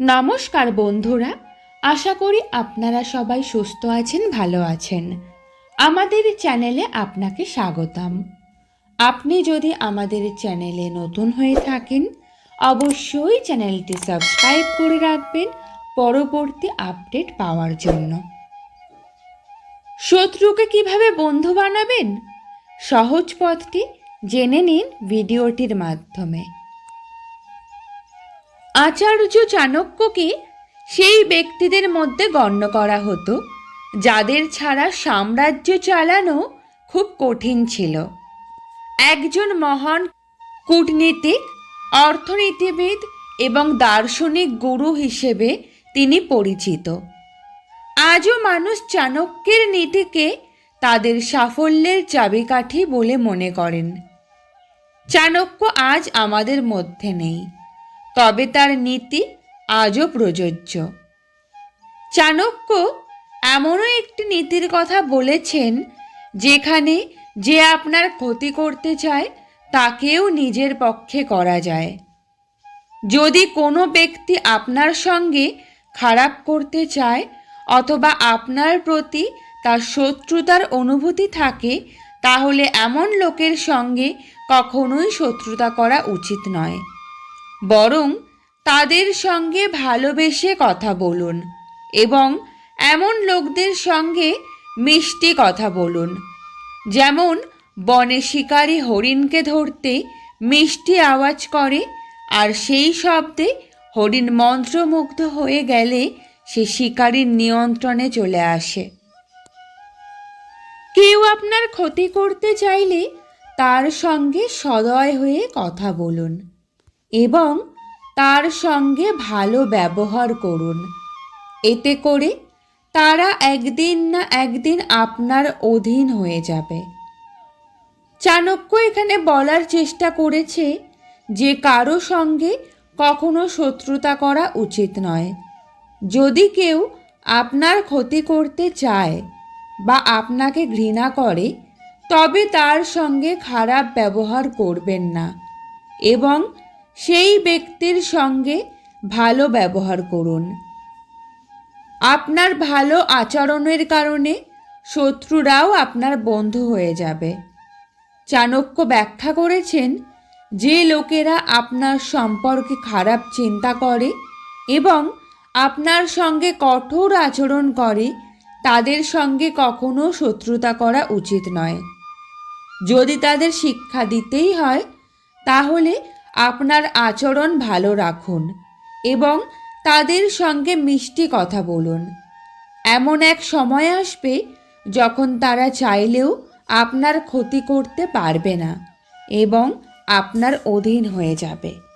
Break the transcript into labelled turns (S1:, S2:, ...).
S1: নমস্কার বন্ধুরা, আশা করি আপনারা সবাই সুস্থ আছেন, ভালো আছেন। আমাদের চ্যানেলে আপনাকে স্বাগতম। আপনি যদি আমাদের চ্যানেলে নতুন হয়ে থাকেন, অবশ্যই চ্যানেলটি সাবস্ক্রাইব করে রাখবেন পরবর্তী আপডেট পাওয়ার জন্য। শত্রুকে কীভাবে বন্ধু বানাবেন? সহজ পথটি জেনে নিন ভিডিওটির মাধ্যমে। আচার্য চাণক্যকে সেই ব্যক্তিদের মধ্যে গণ্য করা হতো, যাদের ছাড়া সাম্রাজ্য চালানো খুব কঠিন ছিল। একজন মহান কূটনীতিক, অর্থনীতিবিদ এবং দার্শনিক গুরু হিসেবে তিনি পরিচিত। আজও মানুষ চাণক্যের নীতিকে তাদের সাফল্যের চাবিকাঠি বলে মনে করেন। চাণক্য আজ আমাদের মধ্যে নেই। তবে তার নীতি আজও প্রযোজ্য। চাণক্য এমনও একটি নীতির কথা বলেছেন, যেখানে যে আপনার ক্ষতি করতে চায়, তাকেও নিজের পক্ষে করা যায়। যদি কোনো ব্যক্তি আপনার সঙ্গে খারাপ করতে চায়, অথবা আপনার প্রতি তার শত্রুতার অনুভূতি থাকে, তাহলে এমন লোকের সঙ্গে কখনোই শত্রুতা করা উচিত নয়। বরং তাদের সঙ্গে ভালোবেসে কথা বলুন এবং এমন লোকদের সঙ্গে মিষ্টি কথা বলুন। যেমন বনে শিকারী হরিণকে ধরতে মিষ্টি আওয়াজ করে আর সেই শব্দে হরিণ মন্ত্রমুগ্ধ হয়ে গেলে সে শিকারীর নিয়ন্ত্রণে চলে আসে। কেউ আপনার ক্ষতি করতে চাইলে তার সঙ্গে সদয় হয়ে কথা বলুন। এবং তার সঙ্গে ভালো ব্যবহার করুন। এতে করে তারা একদিন না একদিন আপনার অধীন হয়ে যাবে। চাণক্য এখানে বলার চেষ্টা করেছে যে কারও সঙ্গে কখনো শত্রুতা করা উচিত নয়। যদি কেউ আপনার ক্ষতি করতে চায় বা আপনাকে ঘৃণা করে, তবে তার সঙ্গে খারাপ ব্যবহার করবেন না এবং সেই ব্যক্তির সঙ্গে ভালো ব্যবহার করুন। আপনার ভালো আচরণের কারণে শত্রুরাও আপনার বন্ধু হয়ে যাবে। চাণক্য ব্যাখ্যা করেছেন, যে লোকেরা আপনার সম্পর্কে খারাপ চিন্তা করে এবং আপনার সঙ্গে কঠোর আচরণ করে, তাদের সঙ্গে কখনো শত্রুতা করা উচিত নয়। যদি তাদের শিক্ষা দিতেই হয়, তাহলে আপনার আচরণ ভালো রাখুন এবং তাদের সঙ্গে মিষ্টি কথা বলুন। এমন এক সময় আসবে যখন তারা চাইলেও আপনার ক্ষতি করতে পারবে না এবং আপনার অধীন হয়ে যাবে।